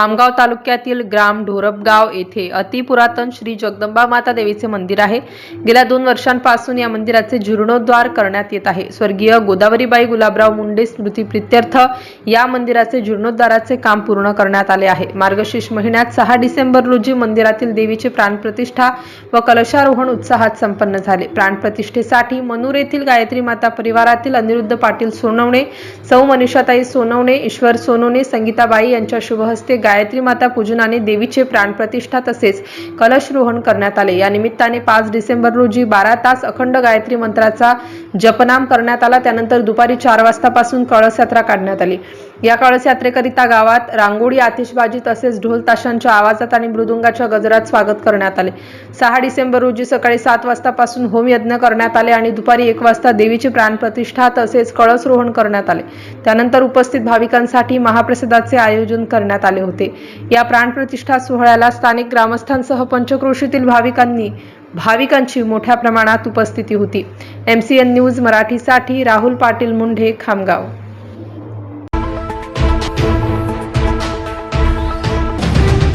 खामगाव तालुक्यातील ग्राम ढोरपगाव येथे अतिपुरातन श्री जगदंबा माता देवीचे मंदिर आहे. गेल्या दोन वर्षांपासून या मंदिराचे जीर्णोद्धार करण्यात येत आहे. स्वर्गीय गोदावरीबाई गुलाबराव मुंडे स्मृती प्रित्यर्थ या मंदिराचे जीर्णोद्धाराचे काम पूर्ण करण्यात आले आहे. मार्गशीर्ष महिन्यात सहा डिसेंबर रोजी मंदिरातील देवीचे प्राणप्रतिष्ठा व कलशारोहण उत्साहात संपन्न झाले. प्राणप्रतिष्ठेसाठी मनूर येथील गायत्री माता परिवारातील अनिरुद्ध पाटील सोनवणे सौ मनीषाताई सोनवणे ईश्वर सोनवणे संगीताबाई यांच्या शुभहस्ते गायत्री माता पूजनाने देवीचे प्राणप्रतिष्ठा तसेच कलशरोहण करण्यात आले. या निमित्ताने पाच डिसेंबर रोजी बारा तास अखंड गायत्री मंत्राचा जपनाम करण्यात आला. त्यानंतर दुपारी चार वाजतापासून कळस यात्रा काढण्यात आली. या कळस यात्रेकरिता गावात रांगोळी आतिषबाजी तसेच ढोल ताशांच्या आवाजात आणि मृदुंगाच्या गजरात स्वागत करण्यात आले. सहा डिसेंबर रोजी सकाळी सात वाजतापासून होमयज्ञ करण्यात आले आणि दुपारी एक वाजता देवीची प्राणप्रतिष्ठा तसेच कळसरोहण करण्यात आले. त्यानंतर उपस्थित भाविकांसाठी महाप्रसादाचे आयोजन करण्यात आले होते. या प्राणप्रतिष्ठा सोहळ्याला स्थानिक ग्रामस्थांसह पंचक्रोशीतील भाविकांनी भाविकांची मोठ्या प्रमाणात उपस्थिती होती. एम सी एन न्यूज मराठीसाठी राहुल पाटील मुंढे खामगाव.